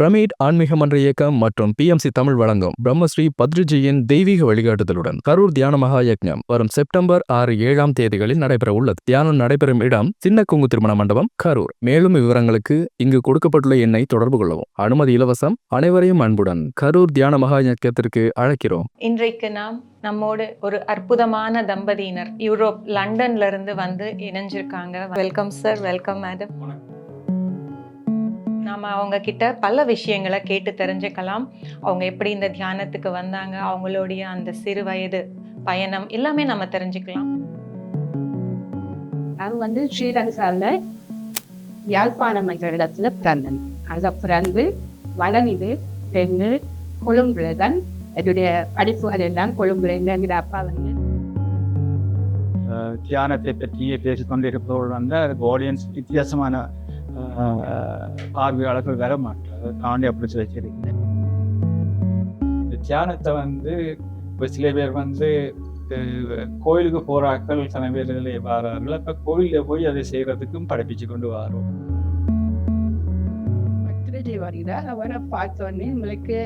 Pyramid ஆன்மீக மன்ற இயக்கம் மற்றும் பிஎம்சி தமிழ் வழங்கும் பிரம்மஸ்ரீ பத்ரிஜியின் தெய்வீக வழிகாட்டுதலுடன் கரூர் தியான மகா யக்ஞம் வரும் செப்டம்பர் ஆறு ஏழாம் தேதிகளில் நடைபெற உள்ளது தியானம் நடைபெறும் இடம் சின்ன குங்கு திருமண மண்டபம் கரூர். மேலும் விவரங்களுக்கு இங்கு கொடுக்கப்பட்டுள்ள எண்ணை தொடர்பு கொள்ளவும். அனுமதி இலவசம் அனைவரையும் அன்புடன் கரூர் தியான மகா யக்ஞத்திற்கு அழைக்கிறோம். இன்றைக்கு நாம் நம்மோடு ஒரு அற்புதமான தம்பதியினர் யூரோப் லண்டன்ல இருந்து வந்து இணைஞ்சிருக்காங்க. வெல்கம் சார் வெல்கம் மேடம் நாம அவங்க கிட்ட பல விஷயங்களை கேட்டு தெரிஞ்சுக்கலாம். அவங்க எப்படி இந்த தியானத்துக்கு வந்தாங்க அவங்களுடைய அந்த சிறு வயது பயணம் எல்லாமே நம்ம தெரிஞ்சுக்கலாம். நான் வந்து ஸ்ரீலங்காவில் யாழ்ப்பாணம் என்ற இடத்துல பிறந்தேன் அதை பிறந்து வளர்ந்து தென்னு கொழும்புல தான் என்னுடைய படிப்புகள் எல்லாம் கொழும்புல எங்கிற அப்பா வந்து. அஹ் தியானத்தை பற்றியே பேசிக்கொண்டிருப்பவர்கள் வந்து அதுக்கு ஆடியன்ஸ் வித்தியாசமான பார்வையாளர்கள் வர மாட்டார் தாண்டி அப்படி வச்சிருக்கேன் இந்த தியானத்தை வந்து இப்போ சில பேர் வந்து கோயிலுக்கு போறாக்கள் சில பேர் வரார்கள். அப்போ கோயிலில் போய் அதை செய்யறதுக்கும் படிப்பிச்சு கொண்டு வரோம். பத்திரிகை வருகிறார். அவரை பார்த்தோன்னே உங்களுக்கு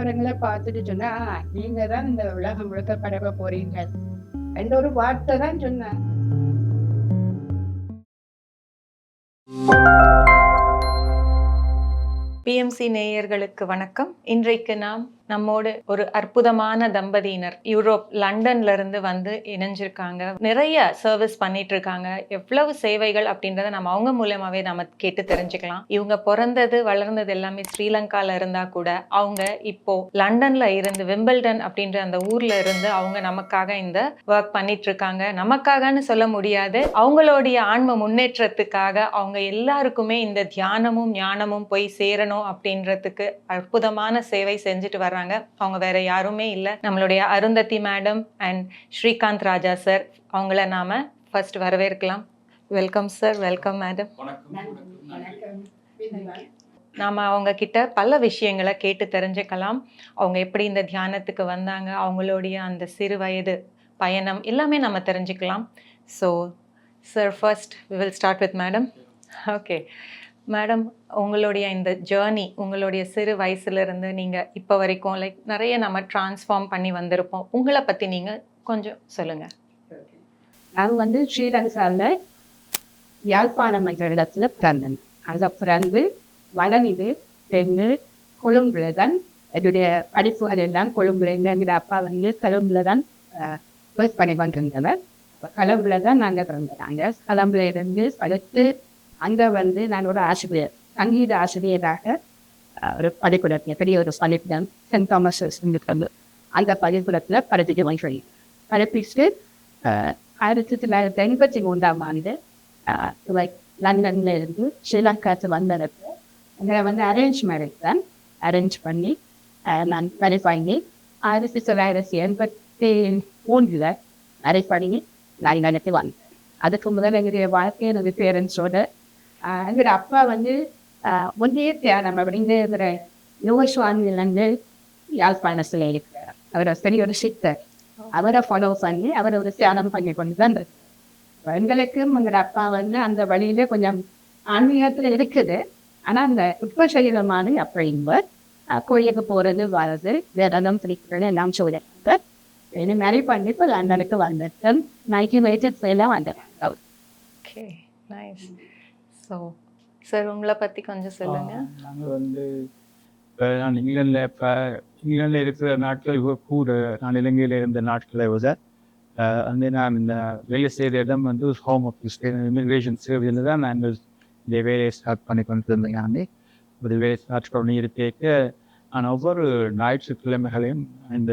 அவங்களை பார்த்துட்டு சொன்னா நீங்க தான் இந்த உலகம் முழுக்க பரவ போறீங்க என்ற ஒரு வார்த்தை தான் சொன்னேன் பிஎம்சி நேயர்களுக்கு வணக்கம். இன்றைக்கு நாம் நம்மோடு ஒரு அற்புதமான தம்பதியினர். யூரோப் லண்டன்ல இருந்து வந்து இணைஞ்சிருக்காங்க. நிறைய சர்வீஸ் பண்ணிட்டு இருக்காங்க எவ்வளவு சேவைகள் அப்படின்றத நம்ம அவங்க மூலமாவே நம்ம கேட்டு தெரிஞ்சுக்கலாம். இவங்க பிறந்தது வளர்ந்தது எல்லாமே ஸ்ரீலங்கால இருந்தா கூட அவங்க இப்போ லண்டன்ல இருந்து விம்பிள்டன் அப்படின்ற அந்த ஊர்ல இருந்து அவங்க நமக்காக இந்த ஒர்க் பண்ணிட்டு இருக்காங்க நமக்காகன்னு சொல்ல முடியாது. அவங்களுடைய ஆன்ம முன்னேற்றத்துக்காக அவங்க எல்லாருக்குமே இந்த தியானமும் ஞானமும் போய் சேரணும் அப்படின்றதுக்கு அற்புதமான சேவை செஞ்சுட்டு வர்றாங்க அவங்க வேற யாருமே இல்லை. நம்மளுடைய Arundhati madam and Srikanth Raja sir அவங்கள நாம ஃபர்ஸ்ட் வரவேற்கலாம். வெல்கம் சார் வெல்கம் மேடம் நாம அவங்க கிட்ட பல விஷயங்களை கேட்டு தெரிஞ்சுக்கலாம். அவங்க எப்படி இந்த தியானத்துக்கு வந்தாங்க அவங்களுடைய அந்த சிறு வயது பயணம் எல்லாமே நம்ம தெரிஞ்சுக்கலாம். So sir first we will start with madam okay madam உங்களுடைய இந்த ஜேர்னி உங்களுடைய சிறு வயசுலேருந்து நீங்கள் இப்போ வரைக்கும் லைக் நிறைய நம்ம ட்ரான்ஸ்ஃபார்ம் பண்ணி வந்திருப்போம். உங்களை பற்றி நீங்கள் கொஞ்சம் சொல்லுங்கள் நான் வந்து ஸ்ரீலங்காவில் யாழ்ப்பாணம் என்ற இடத்துல பிறந்தேன். அந்த பிறந்து வளர்ந்து பெண்ணு கொழும்புல தான் என்னுடைய படிப்புகள் எல்லாம் கொழும்புல எங்கிற அப்பா வந்து கொழும்புல தான் ஒர்க் பண்ணி கொண்டிருந்தவர் கொழும்புல தான் நாங்கள் பிறந்தாங்க கொழும்புல இருந்து படித்து அங்கே வந்து நான் ஒரு ஆசிரியர் சங்கீத ஆசிரியராக ஒரு பள்ளிக்கூடத்தில் பெரிய ஒரு பள்ளிக்கூடம் சென்ட் தாமஸ் வந்து அந்த பள்ளிக்கூடத்தில் படிச்சுட்டு வாங்கி படிப்பிச்சு ஆயிரத்தி தொள்ளாயிரத்தி எண்பத்தி மூன்றாம் ஆண்டு லைக் லண்டன்ல இருந்து ஸ்ரீலங்காத்து வந்ததுக்கு எங்களை வந்து அரேஞ்ச் மேரேஜ் தான் அரேஞ்ச் பண்ணி நான் மேரேஜ் பண்ணி ஆயிரத்தி தொள்ளாயிரத்தி எண்பத்தி மூன்றில் மேரேஜ் பண்ணி நான் நினைத்து வந்தேன். அதுக்கு முதல் எங்களுடைய வாழ்க்கை என்னுடைய பேரண்ட்ஸோட எங்களுடைய அப்பா வந்து அஹ், தியானம் அப்படின்னு யோக சுவாமியிலேருந்து யாழ்ப்பாணத்தில் இருக்கிறார். அவர் பெரிய ஒரு சித்தர். அவரை ஃபாலோ பண்ணி அவரை ஒரு தியானம் பண்ணி கொண்டு தான் இருக்கு. எங்களுக்கும் எங்களோட அப்பா வந்து அந்த வழியில கொஞ்சம் ஆன்மீகத்துல இருக்குது. ஆனா அந்த உட்ப சரீரமான அப்படிங்கும்போது கோயிலுக்கு போறது வர்றது விரதம் பிடிக்கிறது எல்லாம் சொல்லிட்டு என்ன மாதிரி பண்ணி இப்போ லண்டனுக்கு வந்துட்டேன் நைன்டீன் எயிட்டி எல்லாம் வந்தேன் ஓகே நைஸ் ஸோ சார் உங்களை பற்றி கொஞ்சம் சொல்லுங்க. நாங்கள் வந்து இப்போ நான் இங்கிலாந்தில் இப்போ இங்கிலாந்தில் இருக்கிற நாட்கள் கூட நான் இலங்கையில் இருந்த நாட்களை விட வந்து நான் இந்த வேலை செய்கிற இடம் வந்து ஹோம் ஆஃபீஸ் இமிக்ரேஷன் சர்வீஸில் தான் நாங்கள் இந்த வேலையை ஸ்டார்ட் பண்ணி கொண்டு இருந்தேன் நான். ஒரு வேலை ஸ்டார்ட் பண்ணி இருக்க நான் ஒவ்வொரு ஞாயிற்றுக்கிழமைகளையும் இந்த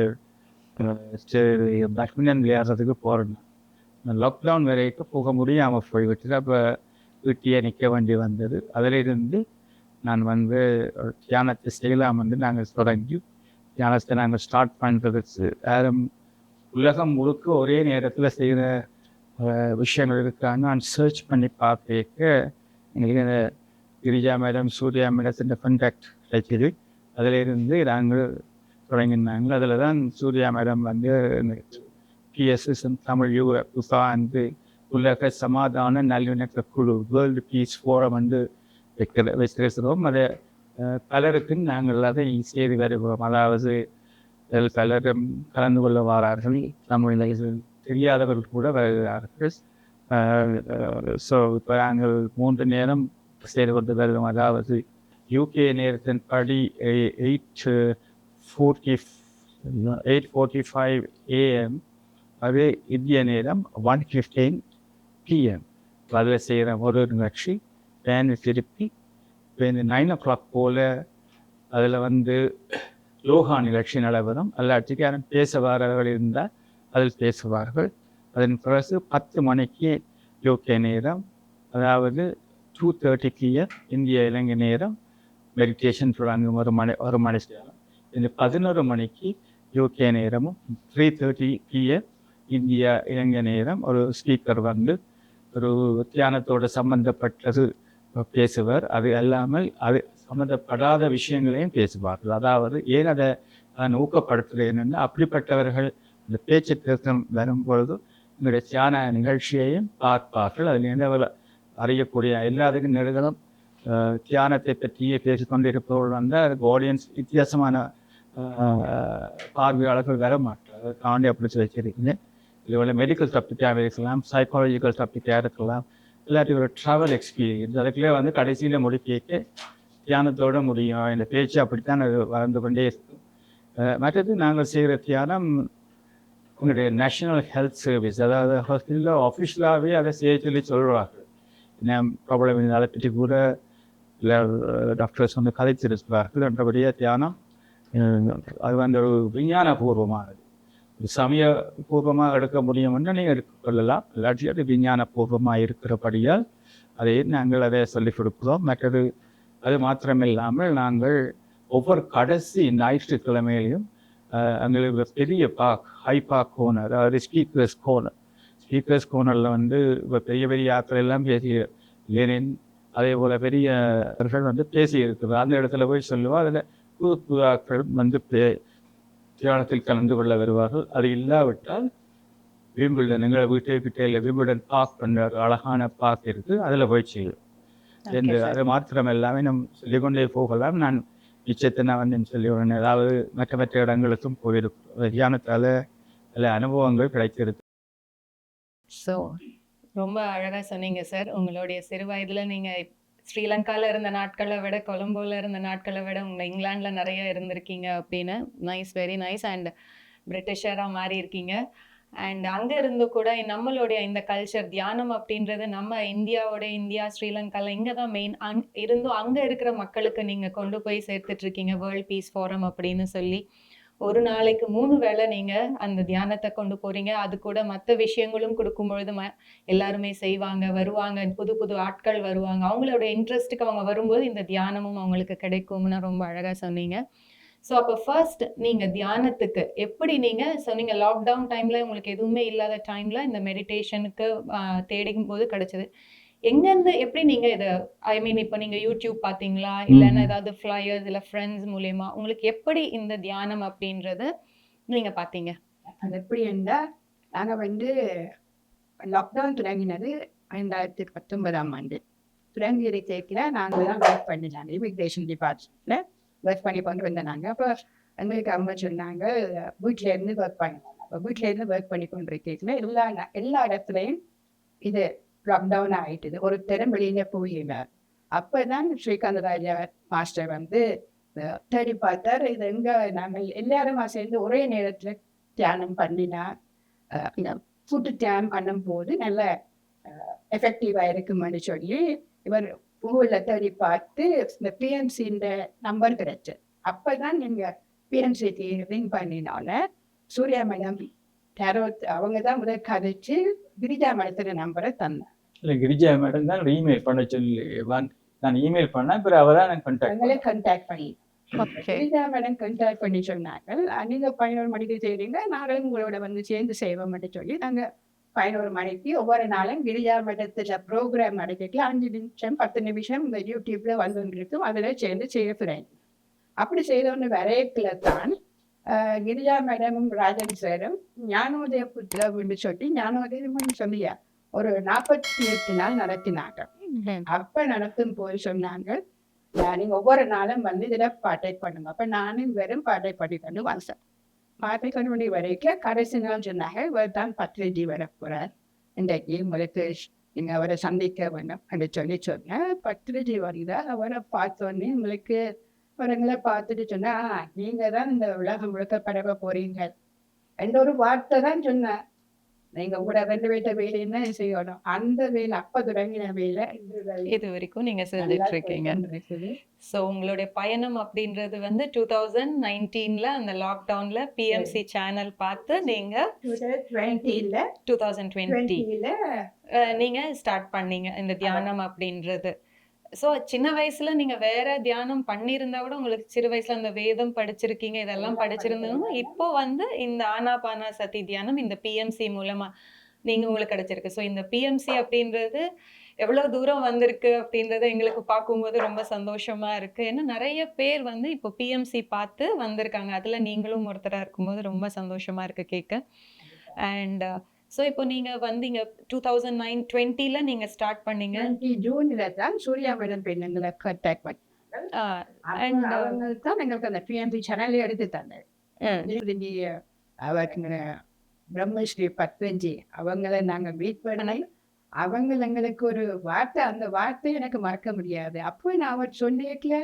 பேட்மிண்டன் விளையாடுறதுக்கு போகிறேன் லாக்டவுன் வரைக்கும் போக முடியாமல் போய்விட்டு அப்போ வீட்டிலே நிற்க வேண்டி வந்தது. அதிலிருந்து நான் வந்து தியானத்தை செய்யலாம் வந்து நாங்கள் தொடங்கி தியானத்தை நாங்கள் ஸ்டார்ட் பண்ணுறதுக்கு வேறும் உலகம் முழுக்க ஒரே நேரத்தில் செய்கிற விஷயங்கள் இருக்கான்னு நான் சர்ச் பண்ணி பார்ப்பேக்க எங்களுக்கு கிரிஜா மேடம் சூர்யா மேடத்தின் கான்டாக்ட் கிடைச்சது அதிலிருந்து நாங்கள் தொடங்கினாங்க. அதில் தான் சூர்யா மேடம் வந்து பிஎஸ்எஸ் தமிழ் யூ புசா வந்து உலக சமாதான நல்லிணக்க குழு வேர்ல்டு பீஸ் ஃபோரம் வந்து வைக்கிற வச்சிருக்கிறோம் அதை பலருக்கும் பலருக்கு நாங்கள் அதை செய்து வருகிறோம். அதாவது பலரும் கலந்து கொள்ள வாரார்கள். தமிழில் தெரியாதவர்கள் கூட வருகிறார்கள். ஸோ இப்போ நாங்கள் மூன்று நேரம் செய்து கொண்டு வருகிறோம். அதாவது யூகே நேரத்தின் படி eight forty eight forty five AM அதே இந்திய நேரம் ஒன் ஃபிஃப்டீன் பிஎம் அதில் செய்கிற ஒரு நிகழ்ச்சி. வேன் திருப்பி இப்போ இந்த நைன் ஓ கிளாக் போல் அதில் வந்து லோகா நிகழ்ச்சி நடைபெறும். அல்லாட்டிக்கு யாரும் பேசுவார்கள் இருந்தால் அதில் பேசுவார்கள். அதன் பிறகு பத்து மணிக்கு யூகே நேரம் அதாவது டூ தேர்ட்டிக்கு இந்திய இலங்கை நேரம் மெடிடேஷன் தொடங்கும் ஒரு மணி ஒரு மணி நேரம். இந்த பதினோரு மணிக்கு யூகே நேரமும் three thirty PM India Ilangai நேரம் ஒரு ஸ்பீக்கர் வந்து ஒரு தியானத்தோட சம்பந்தப்பட்டது பேசுவார். அது அல்லாமல் அது சம்பந்தப்படாத விஷயங்களையும் பேசுவார்கள். அதாவது ஏன் அதை நான் ஊக்கப்படுத்துகிறேன் அப்படிப்பட்டவர்கள் இந்த பேச்சு திருத்தம் வரும்பொழுது எங்களுடைய தியான நிகழ்ச்சியையும் பார்ப்பார்கள். அதில் என்ன அறியக்கூடிய எல்லாத்துக்கும் நெருங்கலும் தியானத்தை பற்றியே பேசிக்கொண்டு இருப்பவர்கள் வந்து அதுக்கு ஆடியன்ஸ் வித்தியாசமான பார்வையாளர்கள் வர மாட்டார் காண்டி அப்படி சொல்லி வச்சிருக்கேன் இதுபோல் மெடிக்கல் டாபிக்காக இருக்கலாம் சைக்காலஜிக்கல் டாபிக்காக இருக்கலாம் இல்லாட்டி ஒரு ட்ராவல் எக்ஸ்பீரியன்ஸ் அதுக்குள்ளே வந்து கடைசியில் முடிக்க தியானத்தோட முடியும். இந்த பேச்சு அப்படித்தான் அது வளர்ந்து கொண்டே இருக்கும். மற்றது நாங்கள் செய்கிற தியானம் உங்களுடைய நேஷனல் ஹெல்த் சர்வீஸ் அதாவது ஹாஸ்பிட்டலில் ஆஃபீஷியலாகவே அதை செய்ய சொல்லி சொல்கிறார்கள் என்ன ப்ராப்ளம் இருந்தாலும் அதை பற்றி கூட இல்லை டாக்டர்ஸ் வந்து கதைச்சிருப்பார்கள். என்றபடியே தியானம் அது வந்து ஒரு விஞ்ஞானபூர்வமானது. சமய பூர்வமாக எடுக்க முடியும்னு நீங்கள் எடுத்துக்கொள்ளலாம் இல்லாட்டி அது விஞ்ஞானபூர்வமாக இருக்கிறபடியால் அதை நாங்கள் அதை சொல்லிக் கொடுக்கிறோம். மற்றது அது மாத்திரமில்லாமல் நாங்கள் ஒவ்வொரு கடைசி ஞாயிற்றுக்கிழமையிலையும் எங்களுக்கு பெரிய பார்க் ஹை பார்க் கோனர் அதாவது ஸ்பீக்கர்ஸ் கோனர் ஸ்பீக்கர்ஸ் கோனரில் வந்து இப்போ பெரிய பெரிய ஆட்கள் எல்லாம் பேசி லெனின் அதே போல் பெரியவர்கள் வந்து பேசி இருக்குது அந்த இடத்துல போய் சொல்லுவோம் அதில் புது புது ஆக்கள் வந்து பே தியானத்தில் கலந்து கொள்ள வருவார்கள். அது இல்லாவிட்டால் விம்பிள்டன் எங்களை வீட்டை கிட்டே இல்லை விம்பிள்டன் பார்க் ஒரு அழகான பார்க் இருக்குது அதில் போய் செய்யும் என்று. அது மாத்திரம் எல்லாமே நம் சொல்லிக்கொண்டே போகலாம். நான் நிச்சயத்தை நான் வந்து சொல்லி வரேன் அதாவது மற்ற மற்ற இடங்களுக்கும் போயிருக்கும். தியானத்தால் சில அனுபவங்கள் கிடைத்திருக்கு ஸோ ரொம்ப அழகாக சொன்னீங்க சார் உங்களுடைய சிறு வயதில் நீங்கள் ஸ்ரீலங்காவில் இருந்த நாட்களை விட கொலம்போவில் இருந்த நாட்களை விட உங்கள் இங்கிலாண்டில் நிறைய இருந்திருக்கீங்க அப்படின்னு. நைஸ் வெரி நைஸ் அண்ட் பிரிட்டிஷராக மாறி இருக்கீங்க. அண்ட் அங்கே இருந்து கூட நம்மளுடைய இந்த கல்ச்சர் தியானம் அப்படின்றது நம்ம இந்தியாவோட இந்தியா ஸ்ரீலங்காவில் இங்கே தான் மெயின் அங் இருந்தும் அங்கே இருக்கிற மக்களுக்கு நீங்கள் கொண்டு போய் சேர்த்துட்டு இருக்கீங்க. வேர்ல்ட் பீஸ் ஃபோரம் அப்படின்னு சொல்லி. ஒரு நாளைக்கு மூணு வேளை நீங்கள் அந்த தியானத்தை கொண்டு போகிறீங்க அது கூட மற்ற விஷயங்களும் கொடுக்கும் பொழுது ம எல்லாருமே செய்வாங்க வருவாங்க புது புது ஆட்கள் வருவாங்க. அவங்களோட இன்ட்ரெஸ்ட்டுக்கு அவங்க வரும்போது இந்த தியானமும் அவங்களுக்கு கிடைக்கும்னு ரொம்ப அழகாக சொன்னீங்க. ஸோ அப்போ ஃபர்ஸ்ட் நீங்கள் தியானத்துக்கு எப்படி நீங்கள் சொன்னீங்க லாக்டவுன் டைமில் உங்களுக்கு எதுவுமே இல்லாத டைமில் இந்த மெடிடேஷனுக்கு தேடிக்கும் போது கிடைச்சது. எங்கேருந்து எப்படி நீங்கள் இதை ஐ மீன் இப்போ நீங்கள் யூடியூப் பார்த்தீங்களா? இல்லைன்னா ஏதாவது ஃப்ளையர்ஸ் இல்லை ஃப்ரெண்ட்ஸ் மூலயமா உங்களுக்கு எப்படி இந்த தியானம் அப்படின்றத நீங்கள் பார்த்தீங்க? அது எப்படி இருந்தால் நாங்கள் வந்து லாக்டவுன் தொடங்கினது ரெண்டாயிரத்தி பத்தொன்பதாம் ஆண்டு. தொடங்கி இருக்கிற நாங்கள் தான் ஒர்க் பண்ணினாங்க. இமிக்ரேஷன் டிபார்ட்மெண்ட்டில் ஒர்க் பண்ணி கொண்டு வந்தோம் நாங்கள் அப்போ எங்களுக்கு அம்மா சொன்னாங்க வீட்டில் இருந்து ஒர்க் பண்ணலாம் அப்போ வீட்டில் இருந்து ஒர்க் பண்ணி கொண்டு இருக்கீங்களா எல்லா எல்லா இடத்துலையும் இது லாக்டவுன் ஆயிட்டுது ஒரு திறம் வெளியில் போயினார் அப்போ தான் ஸ்ரீகாந்த் ராஜா மாஸ்டர் வந்து தேடி பார்த்தார் இது எங்கே நாங்கள் எல்லாரும் சேர்ந்து ஒரே நேரத்தில் தியானம் பண்ணினா அஹ், ஃபுட்டு தியானம் பண்ணும்போது நல்ல எஃபெக்டிவாக இருக்கும்னு சொல்லி இவர் கூகுளில் தேடி பார்த்து இந்த பிஎன்சின்ற நம்பர் கிடைச்சது அப்போ தான் நீங்கள் பிஎன்சிக்கு ரிங் பண்ணினால சூர்யா மேடம் டேரோத் அவங்க தான் முதல் கதைச்சு கிரிஜா மேடத்துல நம்பரை தந்தேன் இல்லை கிரிஜா மேடம் தான் இமெயில் பண்ண சொல்லி நான் இமெயில் பண்ணேன் அப்புறம் அவள் தான் எனக்கு கண்டாக்ட் பண்ணி கிரிஜா மேடம் கண்டாக்ட் பண்ணி சொன்னாங்க "அஹ், நீங்க பதினோரு மணிக்கு செய்றீங்க நாங்களும் உங்களோட வந்து சேர்ந்து செய்வோம்னு சொல்லி நாங்க பதினோரு மணிக்கு ஒவ்வொரு நாளும் கிரிஜா மடத்துல ப்ரோக்ராம் நடத்திட்டு அஞ்சு நிமிஷம் பத்து நிமிஷம் இந்த யூடியூப்ல வந்துருக்கும் அதுல சேர்ந்து செய்ய போறேன் அப்படி செய்தோன்னு வரையத்துல தான் கிரிஜா மேடமும் ராஜன் சாரும் ஞானோதய புத்தகம்னு சொல்லி ஞானோதயம் சொல்லியா? ஒரு நாற்பத்தி எட்டு நாள் நடத்தினாங்க. அப்ப நடத்தும் போது சொன்னாங்க நீங்கள் ஒவ்வொரு நாளும் வந்து இதில் பாட்டை பண்ணுங்க. அப்போ நானும் வெறும் பாட்டை படிக்கொண்டு வந்தேன். பாட்டை கண்டுபிடி வரைக்கும் கடைசி நாள் சொன்னாங்க இவர் தான் பத்ரிஜி வர போகிறார் இன்றைக்கு உங்களுக்கு நீங்கள் அவரை சந்திக்க வேண்டும் அப்படி சொல்லி சொன்னேன் பத்ரிஜி வருகிறார். அவரை பார்த்தோன்னே உங்களுக்கு அவங்களை பார்த்துட்டு சொன்னா நீங்கள் தான் இந்த உலகம் முழுக்க பரவ போறீங்க. என்ற ஒரு வார்த்தை தான் சொன்னேன் நீங்க கூட ரெண்டு வீட்டை வேலை என்ன செய்யணும் அந்த வேலை அப்ப தொடங்கின வேலை இது வரைக்கும் நீங்க செஞ்சுட்டு இருக்கீங்க. ஸோ உங்களுடைய பயணம் அப்படின்றது வந்து டூ தௌசண்ட் நைன்டீன்ல அந்த லாக்டவுன்ல பிஎம்சி சேனல் பார்த்து நீங்க 2020 ல டூ தௌசண்ட் டுவெண்ட்டி 20 ல நீங்க ஸ்டார்ட் பண்ணீங்க இந்த தியானம் அப்படின்றது. ஸோ சின்ன வயசுல நீங்க வேற தியானம் பண்ணியிருந்தா கூட உங்களுக்கு சிறு வயசுல அந்த வேதம் படிச்சிருக்கீங்க இதெல்லாம் படிச்சிருக்கேன். இப்போ வந்து இந்த ஆனாபானா சதி தியானம் இந்த பிஎம்சி மூலமா நீங்க உங்களுக்கு கிடைச்சிருக்கு. ஸோ இந்த பிஎம்சி அப்படின்றது எவ்வளவு தூரம் வந்திருக்கு அப்படின்றத எங்களுக்கு பார்க்கும்போது ரொம்ப சந்தோஷமா இருக்கு. ஏன்னா நிறைய பேர் வந்து இப்போ பிஎம்சி பார்த்து வந்திருக்காங்க. அதுல நீங்களும் ஒருத்தரா இருக்கும்போது ரொம்ப சந்தோஷமா இருக்கு கேட்க அண்ட் ஸோ இப்போ நீங்க வந்தீங்க டூ தௌசண்ட் நைன் டுவெண்ட்டில நீங்க ஸ்டார்ட் பண்ணீங்க. 20 ஜூன்ல தான் சூர்யா மேடம் பெண்ணுங்களை கான்டாக்ட் பண்ணி தான் எங்களுக்கு அந்த பிஎம்பி சேனல் எடுத்து திரும்பி அவங்க பிரம்மஸ்ரீ பத்வஞ்சி அவங்கள நாங்க மீட் பண்ணி அவங்க எங்களுக்கு ஒரு வார்த்தை அந்த வார்த்தை எனக்கு மறக்க முடியாது. அப்போ நான் அவர் சொன்னேக்கல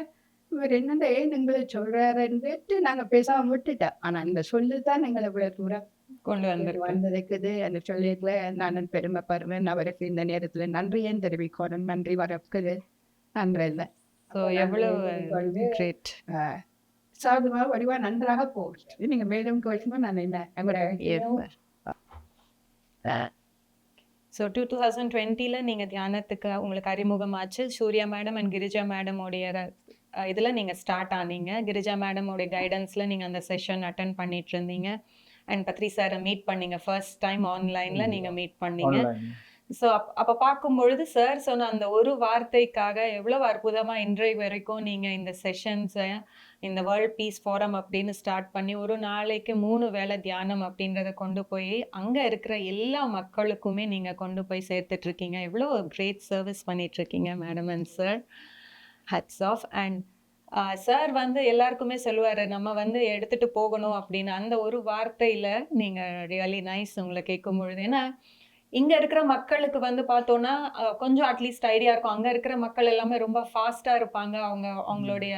இவர் என்னென்ன ஏன் எங்களை சொல்றாருன்னுட்டு நாங்க பேசாம விட்டுட்டோம். ஆனா இந்த சொல்லு தான் எங்களை இவ்வளவு தூரம் கொண்டு வந்திருக்கு. வந்திருக்குது. அந்த சொல்லிக்கல நான் பெருமைப்படுவேன் அவருக்கு இந்த நேரத்துல நன்றியேன்னு தெரிவிக்கணும். நன்றி வரக்குது நன்றி இல்லை ஸோ எவ்வளவு கிரேட் சாதுவா வடிவா நன்றாக போகுது நீங்க மேலும் கோஷமா நான் என்ன ஸோ டூ தௌசண்ட் டுவெண்ட்டில நீங்க தியானத்துக்கு உங்களுக்கு அறிமுகமாச்சு. சூர்யா மேடம் அண்ட் கிரிஜா மேடமோடைய இதில் நீங்கள் ஸ்டார்ட் ஆனீங்க. கிரிஜா மேடமோடைய கைடன்ஸில் நீங்கள் அந்த செஷன் அட்டன் பண்ணிட்டு இருந்தீங்க. அண்ட் பத்ரி சாரை மீட் பண்ணீங்க. ஃபர்ஸ்ட் டைம் ஆன்லைனில் நீங்கள் மீட் பண்ணீங்க. ஸோ அப் அப்போ பார்க்கும்பொழுது சார் சொன்ன அந்த ஒரு வார்த்தைக்காக எவ்வளவு அற்புதமா இன்றைய வரைக்கும் நீங்க இந்த செஷன்ஸை இந்த வேர்ல்ட் பீஸ் ஃபோரம் அப்படின்னு ஸ்டார்ட் பண்ணி ஒரு நாளைக்கு மூணு வேளை தியானம் அப்படின்றத கொண்டு போய் அங்க இருக்கிற எல்லா மக்களுக்குமே நீங்க கொண்டு போய் சேர்த்துட்டு இருக்கீங்க. எவ்வளோ கிரேட் சர்வீஸ் பண்ணிட்டு இருக்கீங்க madam and sir hats off and sir வந்து எல்லாருக்குமே சொல்லுவாரு நம்ம வந்து எடுத்துட்டு போகணும் அப்படின்னு. அந்த ஒரு வார்த்தையில நீங்க ரியலி நைஸ் உங்களை கேட்கும் பொழுது. ஏன்னா இங்க இருக்கிற மக்களுக்கு வந்து பார்த்தோம்னா அஹ், கொஞ்சம் அட்லீஸ்ட் ஐடியா இருக்கும். அங்க இருக்கிற மக்கள் எல்லாமே ரொம்ப ஃபாஸ்டா இருப்பாங்க. அவங்க அவங்களுடைய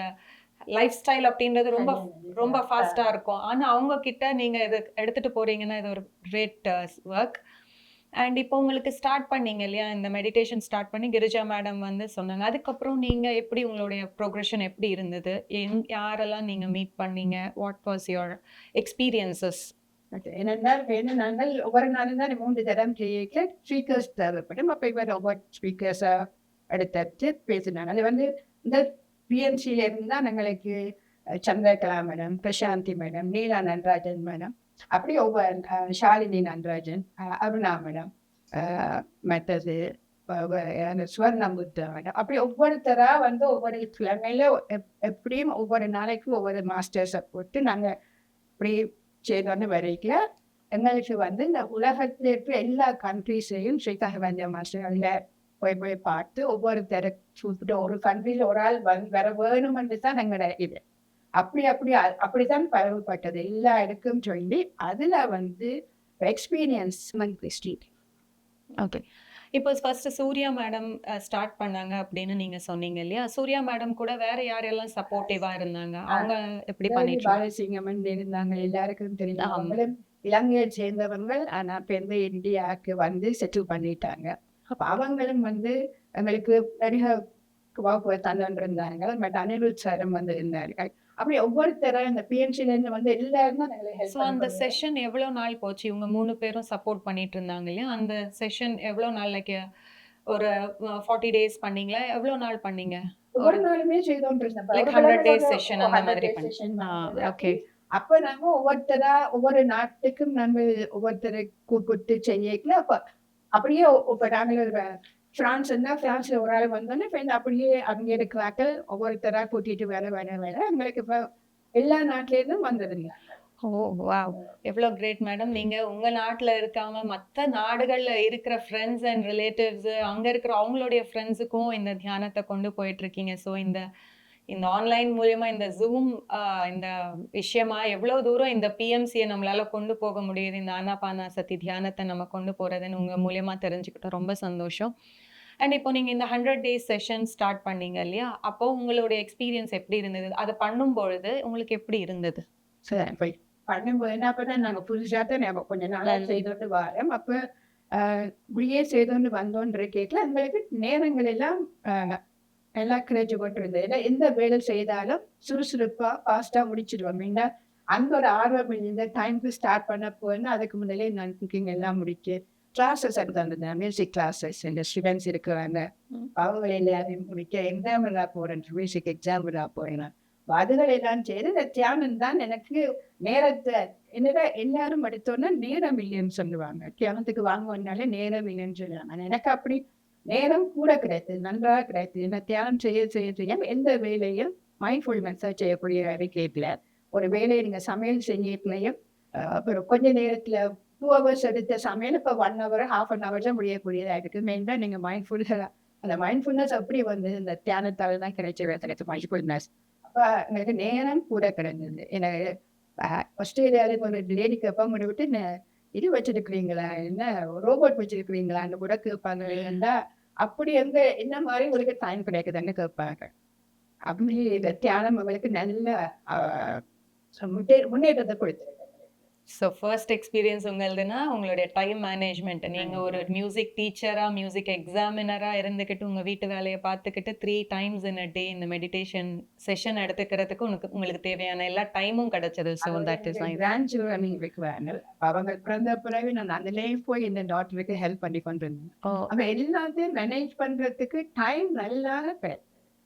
லைஃப் ஸ்டைல் அப்படின்றது ரொம்ப ரொம்ப ஃபாஸ்டா இருக்கும். ஆனா அவங்க கிட்ட நீங்க இது எடுத்துட்டு போறீங்கன்னா இது ஒரு கிரேட் ஒர்க் அண்ட் இப்போ உங்களுக்கு ஸ்டார்ட் பண்ணீங்க இல்லையா? இந்த மெடிடேஷன் ஸ்டார்ட் பண்ணி கிரிஜா மேடம் வந்து சொன்னாங்க. அதுக்கப்புறம் நீங்கள் எப்படி உங்களுடைய ப்ரோக்ரஷன் எப்படி இருந்தது? எங் யாரெல்லாம் நீங்கள் மீட் பண்ணீங்க? வாட் வாஸ் யுவர் எக்ஸ்பீரியன்சஸ் ஏனென்றால் வேணும்? நாங்கள் ஒவ்வொரு நாளும் தான் மூன்று தரம் ஜெயிக்க ஸ்பீக்கர்ஸ் தேவைப்படும். அப்போ இவர் ஒவ்வொரு ஸ்பீக்கர்ஸை எடுத்து பேசினாங்க அது வந்து இந்த பிஎன்சியில இருந்தால் எங்களுக்கு Chandrakala madam Prashanthi madam Neela Nanrajan madam அப்படி ஒவ்வொரு அஹ், ஷாலினி நன்ராஜன் அருணா மேடம் மற்றது சுவர்ணமுத்த மேடம். அப்படி ஒவ்வொருத்தரா வந்து ஒவ்வொரு கிழமையில எப்படியும் ஒவ்வொரு நாளைக்கும் ஒவ்வொரு மாஸ்டர்ஸை போட்டு நாங்கள் இப்படி செய்தோன்னு வரைக்கல. எங்களுக்கு வந்து இந்த உலகத்தில் இருக்கிற எல்லா கண்ட்ரீஸையும் ஸ்ரீகாந்த் மாஸ்டர்களில் போய் போய் பார்த்து ஒவ்வொருத்தரை கூப்பிட்டு ஒரு கண்ட்ரியில் ஒரு ஆள் வந்து வர வேணும்னு தான் எங்களோட இது. அப்படி அப்படி அப்படிதான் பரவப்பட்டது எல்லா இடக்கும் சொல்லி அதில் வந்து எக்ஸ்பீரியன்ஸ் ஸ்ட்ரீட் ஓகே இப்போ ஃபர்ஸ்ட் சூர்யா மேடம் ஸ்டார்ட் பண்ணாங்க அப்படின்னு நீங்க சொன்னீங்க இல்லையா? சூர்யா மேடம் கூட வேற யாரெல்லாம் சப்போர்ட்டிவா இருந்தாங்க? அவங்க எப்படி பண்ணிட்டு பாலசிங்கமன் இருந்தாங்க. எல்லாருக்கும் தெரியும். அவங்களும் இலங்கையை சேர்ந்தவங்க ஆனா இப்ப இந்த இந்தியாவுக்கு வந்து செட்டில் பண்ணிட்டாங்க. அப்ப அவங்களும் வந்து எங்களுக்கு நிறைய வாக்கு தந்து இருந்தாங்க. பட் அனிருத் சாரும் வந்து இருந்தார்கள் அப்படி ஒவ்வொருத்தரும் இந்த பிஎன்சில இருந்து வந்து எல்லாரும் ஸோ அந்த. செஷன் எவ்வளோ நாள் போச்சு? இவங்க மூணு பேரும் சப்போர்ட் பண்ணிட்டு இருந்தாங்க இல்லையா? அந்த செஷன் எவ்வளோ நாள் லைக் ஒரு ஃபார்ட்டி டேஸ் பண்ணீங்களா? எவ்வளோ நாள் பண்ணீங்க? ஒவ்வொரு நாளுமே செய்தோம் Like 100 days session அந்த மாதிரி பண்ணி- ஓகே அப்ப நாங்க ஒவ்வொருத்தரா ஒவ்வொரு நாட்டுக்கும் நாங்க ஒவ்வொருத்தரை கூப்பிட்டு செய்யல அப்ப அப்படியே இப்ப நாங்க பிரான்ஸ் இருந்தா பிரான்ஸ்ல ஒரு ஆள் வந்தோன்னே ஃப்ரெண்ட் அப்படியே அங்கே இருக்கிறாக்கள் ஒவ்வொருத்தரா கூட்டிட்டு வேலை வேலை வேலை. எங்களுக்கு இப்போ எல்லா நாட்டிலேருந்தும் வந்ததுங்க ஓ வா எவ்வளோ கிரேட் மேடம் நீங்க உங்க நாட்டுல இருக்காம மற்ற நாடுகள்ல இருக்கிற ஃப்ரெண்ட்ஸ் அண்ட் ரிலேட்டிவ்ஸ் அங்க இருக்கிற அவங்களுடைய ஃப்ரெண்ட்ஸுக்கும் இந்த தியானத்தை கொண்டு போயிட்டு இருக்கீங்க. ஸோ இந்த இந்த ஆன்லைன் மூலியமா இந்த ஜூம் இந்த விஷயமா எவ்வளவு தூரம் இந்த பிஎம்சியை நம்மளால கொண்டு போக முடியுது? இந்த ஆனாபானா சதி தியானத்தை நம்ம கொண்டு போறதுன்னு உங்க மூலியமா தெரிஞ்சுக்கிட்டோம். ரொம்ப சந்தோஷம். அண்ட் இப்போ நீங்க இந்த ஹண்ட்ரட் டேஸ் செஷன் ஸ்டார்ட் பண்ணீங்க இல்லையா? அப்போ உங்களுடைய எக்ஸ்பீரியன்ஸ் எப்படி இருந்தது? அதை பண்ணும் பொழுது உங்களுக்கு எப்படி இருந்தது? சரி பண்ணும்போது என்ன பண்ண நாங்கள் புதுசாக தான் நம்ம கொஞ்ச நாளாக செய்தோண்டு வரோம் அப்போ இப்படியே செய்தோண்டு வந்தோன்ற கேட்கல. எங்களுக்கு நேரங்கள் எல்லாம் எல்லாம் கிடைச்சு கொண்டிருந்தது ஏன்னா எந்த வேலை செய்தாலும் சுறுசுறுப்பாக ஃபாஸ்ட்டாக முடிச்சிடுவோம் ஏன்னா அந்த ஒரு ஆர்வம் இந்த டைமுக்கு ஸ்டார்ட் பண்ண போனா அதுக்கு முன்னாலே நான் குக்கிங் எல்லாம் முடிச்சு கிளாஸஸ் எடுத்து மியூசிக் கிளாஸஸ் இந்த ஸ்டூடெண்ட்ஸ் இருக்கிறாங்க. அவங்க எல்லாரையும் முடிக்க எக்ஸாம் விழா போகிறேன் மியூசிக் எக்ஸாம் விழா போகிறேன் அதுகள் எல்லாம் செய்து இந்த தியானம் தான் எனக்கு நேரத்தை என்னடா எல்லாரும் எடுத்தோன்னா நேரம் இல்லைன்னு சொல்லுவாங்க. தியானத்துக்கு வாங்குவதுனால நேரம் இல்லைன்னு சொல்லுவாங்க. எனக்கு அப்படி நேரம் கூட கிடையாது நன்றாக கிடையாது. இந்த தியானம் செய்ய செய்ய செய்ய எந்த வேலையும் மைண்ட்ஃபுல்னஸாக செய்யக்கூடிய கேட்கல ஒரு வேலையை நீங்கள் சமையல் செய்யலையும் அப்புறம் கொஞ்ச நேரத்தில் டூ ஹவர்ஸ் எடுத்த சமையல் இப்போ one hour half an hour தான் முடியக்கூடியதாக இருக்குது மெயினாக நீங்கள் மைண்ட்ஃபுல்லாக அந்த மைண்ட்ஃபுல்னஸ் அப்படி வந்து இந்த தியானத்தால் தான் கிடைச்ச கிடைச்ச மைண்ட்ஃபுல்னஸ் அப்போ எனக்கு நேரம் கூட கிடந்தது எனக்கு ஆஸ்திரேலியாவுக்கு ஒரு லேடி கேட்பாங்க முடிவிட்டு விட்டு இது வச்சிருக்கிறீங்களா? என்ன ரோபோட் வச்சிருக்கிறீங்களான்னு கூட கேட்பாங்க. ஏன்னா அப்படி எங்க என்ன மாதிரி உங்களுக்கு டைம் கிடைக்குதுன்னு கேட்பாங்க. அப்படி இந்த தியானம் அவங்களுக்கு நல்ல முன்னேற்றத்தை கொடுத்துருக்கு. ஸோ ஃபர்ஸ்ட் எக்ஸ்பீரியன்ஸ் உங்களுதுன்னா உங்களுடைய டைம் மேனேஜ்மெண்ட் நீங்க ஒரு மியூசிக் டீச்சரா மியூசிக் எக்ஸாமினரா இருந்துக்கிட்டு உங்க வீட்டு வேலையை பார்த்துக்கிட்டு த்ரீ டைம்ஸ் இன் அ டே இந்த மெடிடேஷன் செஷன் எடுத்துக்கிறதுக்கு உனக்கு உங்களுக்கு தேவையான எல்லா டைமும் கிடைச்சது. So that is grand children இருக்கிறாங்க அவங்க பிறந்த பிறகு நான் அதுலேயே போய் இந்த டாக்டருக்கு ஹெல்ப் பண்ணி கொண்டு இருந்தேன் அவன் எல்லாத்தையும் மேனேஜ் பண்றதுக்கு டைம் நல்லா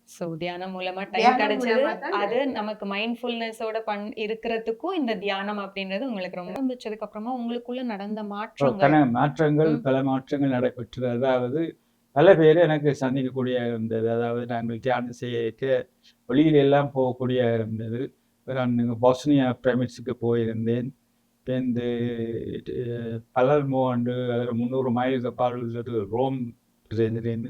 ஸோ தியானம் மூலமா டைம் கிடைச்சது. அது நமக்கு மைண்ட்ஃபுல்னஸோட பண் இருக்கிறதுக்கும் இந்த தியானம் அப்படின்றது உங்களுக்கு ரொம்ப ஆரம்பிச்சதுக்கு அப்புறமா உங்களுக்குள்ள நடந்த மாற்றங்கள். பல மாற்றங்கள். பல மாற்றங்கள் நடைபெற்றது. அதாவது பல பேர் எனக்கு சந்திக்கக்கூடிய இருந்தது அதாவது நாங்கள் தியானம் செய்ய வெளியில எல்லாம் போகக்கூடிய இருந்தது நான் பாஸ்னியா பிரமிட்ஸுக்கு போயிருந்தேன். இந்த பலர்மோ அண்டு அதில் முந்நூறு மைலுக்கு அப்பால் உள்ளது ரோம் இருந்தேன்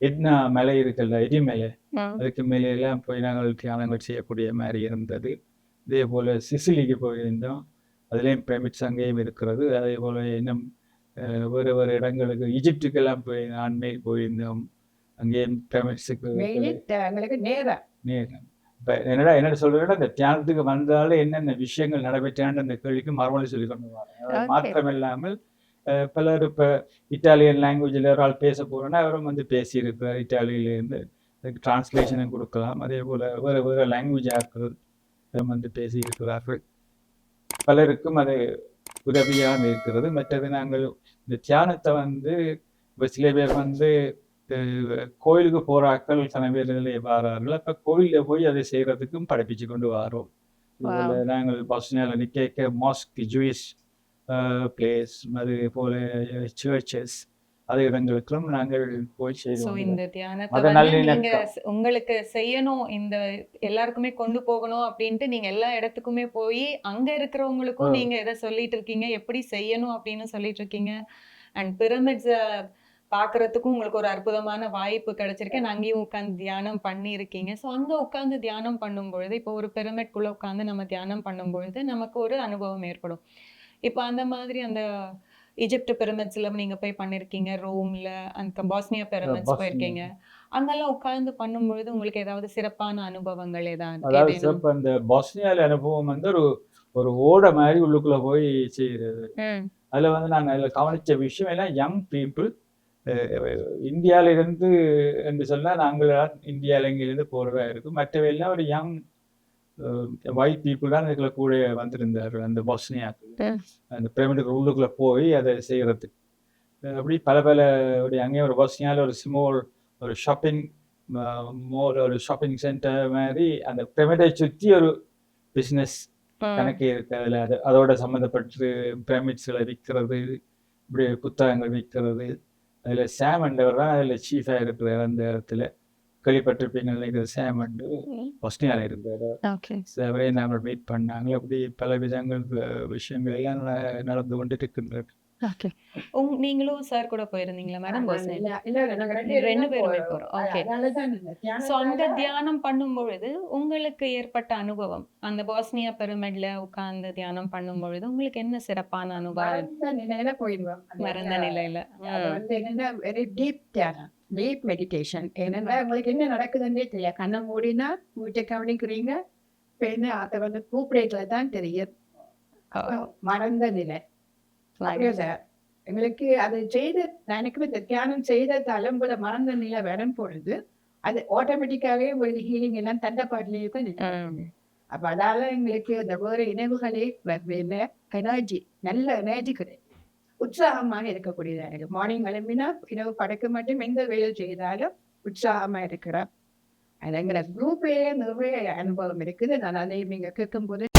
எட்னா மலை இருக்குல்ல எரிமலை. அதுக்கு மேலே எல்லாம் போய் நாங்கள் தியானங்கள் செய்யக்கூடிய மாதிரி இருந்தது. இதே போல் சிசிலிக்கு போயிருந்தோம். அதுலேயும் பிரமிட்ஸ் அங்கேயும் இருக்கிறது. அதே போல் இன்னும் வேறு வேறு இடங்களுக்கு ஈஜிப்டுக்கெல்லாம் போய் அண்மையில் போயிருந்தோம். அங்கேயும் பிரமிட்ஸுக்கு நேரம் நேரம். இப்போ என்னடா என்ன சொல்றேன்னா இந்த தியானத்துக்கு வந்தாலே என்னென்ன விஷயங்கள் நடைபெற்றான்னு அந்த கேள்விக்கு மறுமொழி சொல்லி கொண்டு. மாற்றம் இல்லாமல் பலர் இப்போ இட்டாலியன் லாங்குவேஜில் ஒரு ஆள் பேச போகிறோன்னா அவரும் வந்து பேசியிருக்கிறார் இட்டாலியிலேருந்து அதுக்கு டிரான்ஸ்லேஷனும் கொடுக்கலாம். அதே போல் வேறு வேறு லாங்குவேஜ் ஆட்கள் வந்து பேசியிருக்கிறார்கள். பலருக்கும் அது உதவியாக இருக்கிறது. மற்றது நாங்கள் இந்த தியானத்தை வந்து இப்போ சில பேர் வந்து கோயிலுக்கு போறாக்கள் சில பேர்களே வாரார்கள். அப்போ கோயிலில் போய் அதை செய்கிறதுக்கும் படிப்பிச்சு கொண்டு வரோம். நாங்கள் பஸ்னியால் நிற்க மாஸ்க் ஜூயிஷ் பிளேஸ் அது போல சர்ச்சஸ் அது இடங்களுக்கும் நாங்கள் போய் சோ செய்தோம் இந்த தியானத்தை. நீங்க உங்களுக்கு செய்யணும் இந்த எல்லாருக்குமே கொண்டு போகணும் அப்படின்ட்டு நீங்க எல்லா இடத்துக்குமே போய் அங்க இருக்கிறவங்களுக்கும். நீங்க இதை சொல்லிட்டு இருக்கீங்க. எப்படி செய்யணும் அப்படின்னு சொல்லிட்டு இருக்கீங்க. அண்ட் பிரமிட்ஸ் பாக்குறதுக்கும் உங்களுக்கு ஒரு அற்புதமான வாய்ப்பு கிடைச்சிருக்கு. நான் அங்கேயும் உட்காந்து தியானம் பண்ணி இருக்கீங்க ஸோ அங்க உட்காந்து தியானம் பண்ணும் பொழுது இப்போ ஒரு பிரமிட் குள்ள உட்காந்து நம்ம தியானம் பண்ணும் பொழுது நமக்கு ஒரு அனுபவம் ஏற்படும். இப்போ அந்த மாதிரி அந்த ஈஜிப்ட் பிரமிட்ஸ்ல நீங்க போய் பண்ணிருக்கீங்க ரோம்ல அந்த பாஸ்னியா பிரமிட்ஸ். போயிருக்கீங்க அங்கெல்லாம் உட்கார்ந்து பண்ணும்பொழுது உங்களுக்கு ஏதாவது சிறப்பான அனுபவங்கள் ஏதாவது அதாவது? சிறப்பு அந்த பஸ்னியால அனுபவம் வந்து ஒரு ஒரு ஓடை மாதிரி உள்ளுக்குள்ள போய் செய்கிறது ம், அதில் வந்து நான் அதில் கவனிச்ச விஷயம் எல்லாம் யங் பீப்புள் இந்தியாவிலிருந்து என்று சொன்னால் நாங்கள் இந்தியாவில் இங்கிருந்து போகிறதா இருக்கும் மற்றவையெல்லாம் ஒரு யங் ஒயிட் பீப்புள் தான் இதுக்குள்ள கூட வந்திருந்தார்கள் அந்த பொஸ்னியாக்கு. அந்த பிரமிடுக்கு உள்ளுக்குள்ளே போய் அதை செய்கிறதுக்கு அப்படி பல பல ஒரு அங்கேயும் ஒரு பொஸ்னியாவில் ஒரு ஸ்மால் ஒரு ஷாப்பிங் மோர் ஒரு ஷாப்பிங் சென்டர் மாதிரி அந்த பிரமிடை சுற்றி ஒரு பிஸ்னஸ். கணக்கு இருக்கு அதில். அது அதோட சம்மந்தப்பட்டு பிரமிட்ஸில் விற்கிறது இப்படி புத்தகங்கள் விற்கிறது. அதில் சாமண்டவர் தான் அதில் சீஃபாக இருக்கிறார் அந்த இடத்துல. கேள்விப்பட்டிருப்பீங்க நினைக்கிற சாமண்டு ம். பொஸ்னியாவில் இருக்கிறார் Okay. அவரே நாங்கள் மீட் பண்ணாங்க. அப்படி பல விதங்கள் விஷயங்கள் எல்லாம் நடந்து கொண்டு இருக்கின்றது நீங்களும் சார் கூட போயிருந்தீங்களா? மேடம் ரெண்டு பேரும் போறோம். ஸோ அந்த தியானம் பண்ணும் பொழுது உங்களுக்கு ஏற்பட்ட அனுபவம்? அந்த பாஸ்னியா பிரமிட்ல உட்கார்ந்து தியானம் பண்ணும் பொழுது உங்களுக்கு என்ன சிறப்பான அனுபவம்? மறந்த நிலையில போயிடுவோம். மறந்த நிலையில. டீப் மெடிடேஷன் என்னன்னா? உங்களுக்கு என்ன நடக்குதுன்னே தெரியாது. கண்ணை மூடினா வீட்டை கவனிக்கிறீங்க என்ன அதை வந்து கூப்பிடைகளை தான் தெரியும். மறந்த நிலை. எங்களுக்கு அது செய்த எனக்கு இந்த தியானம் செய்த தலைமுறை மறந்த நிலை வரும் பொழுது அது ஆட்டோமேட்டிக்காவே ஒரு ஹீலிங் எல்லாம் தண்டப்பாட்டிலேயே தான். அப்ப அதால எங்களுக்கு அந்த வேறு இணைவுகளே வரவில்லை எனர்ஜி நல்ல எனர்ஜி கிடையாது உற்சாகமாக இருக்கக்கூடியதாக இருக்கு. மார்னிங் கிளம்பினா இரவு படக்கு மட்டும் எந்த வேலை செய்தாலும் உற்சாகமா இருக்கிறார். அது எங்களை குரூப்லேயே நிறைய அனுபவம் இருக்குது. நான் அதை நீங்க கேட்கும் போது